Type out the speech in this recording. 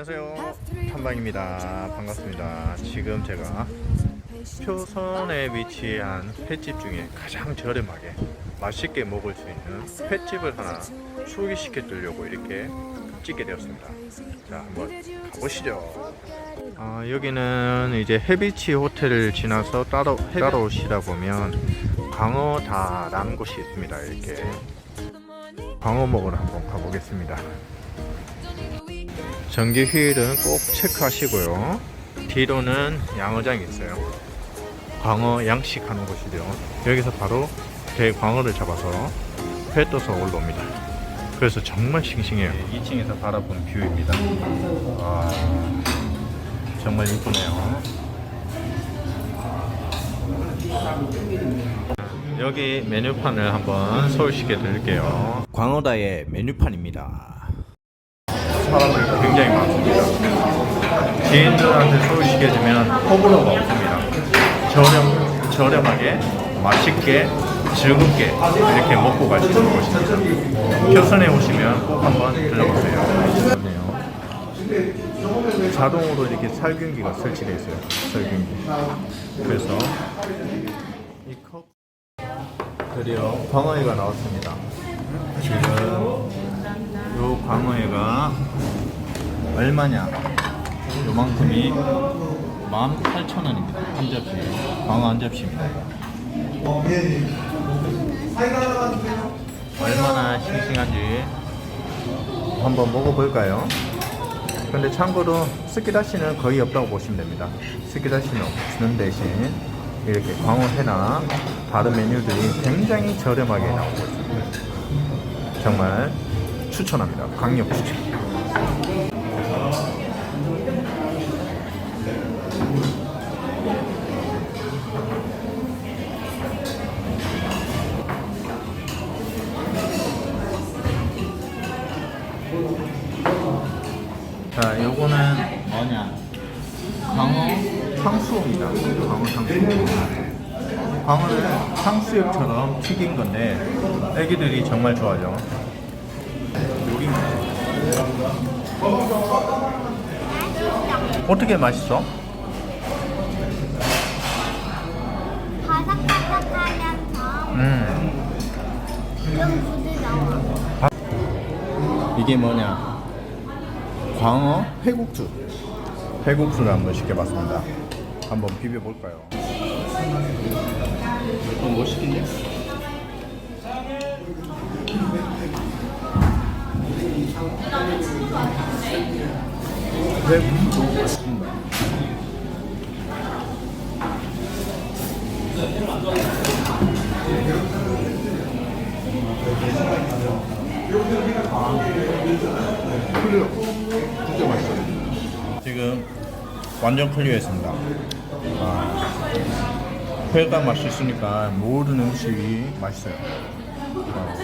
안녕하세요. 탐방입니다. 반갑습니다. 지금 제가 표선에 위치한 횟집 중에 가장 저렴하게 맛있게 먹을 수 있는 횟집을 하나 소개시켜 드리려고 이렇게 찍게 되었습니다. 자, 한번 가보시죠. 아, 여기는 이제 해비치 호텔을 지나서 따로 따라오시다 보면 광어다라는 곳이 있습니다. 이렇게 광어 먹으러 한번 가보겠습니다. 전기 휠은 꼭 체크하시고요. 뒤로는 양어장이 있어요. 광어 양식하는 곳이죠. 여기서 바로 배 광어를 잡아서 회 떠서 올라옵니다. 그래서 정말 싱싱해요. 2층에서 바라본 뷰입니다. 와, 정말 이쁘네요. 여기 메뉴판을 한번 소개시켜 드릴게요. 광어다의 메뉴판입니다. 사람들 굉장히 많습니다. 지인들한테 소개시켜 주면 호불호가 없습니다. 저렴, 저렴하게, 맛있게, 즐겁게 이렇게 먹고 갈 수 있는 곳입니다. 표선에 오시면 꼭 한번 들러보세요. 좋네요. 자동으로 이렇게 살균기가 설치되어 있어요. 살균기. 그래서. 드디어 광어회가 나왔습니다. 지금 요 광어회가 얼마냐? 요만큼이 18,000원입니다. 한 접시. 광어 한 접시입니다. 얼마나 싱싱한지 한번 먹어볼까요? 근데 참고로 스키다시는 거의 없다고 보시면 됩니다. 스키다시는 없는 대신 이렇게 광어회나 다른 메뉴들이 굉장히 저렴하게 나오고 있습니다. 정말 추천합니다. 강력 추천. 자, 요거는 뭐냐? 광어 탕수입니다. 광어 탕수. 광어를 탕수육처럼 튀긴 건데 애기들이 정말 좋아하죠. 어떻게 맛있어? 바삭바삭하면서 음. 좀 부드러워. 이게 뭐냐? 광어 회국수. 회국수를 한번 시켜봤습니다. 한번 비벼볼까요? 뭐 시킨대? 회국수 지금 완전 클리어했습니다. 아, 회가 맛있으니까 모든 음식이 맛있어요. 어,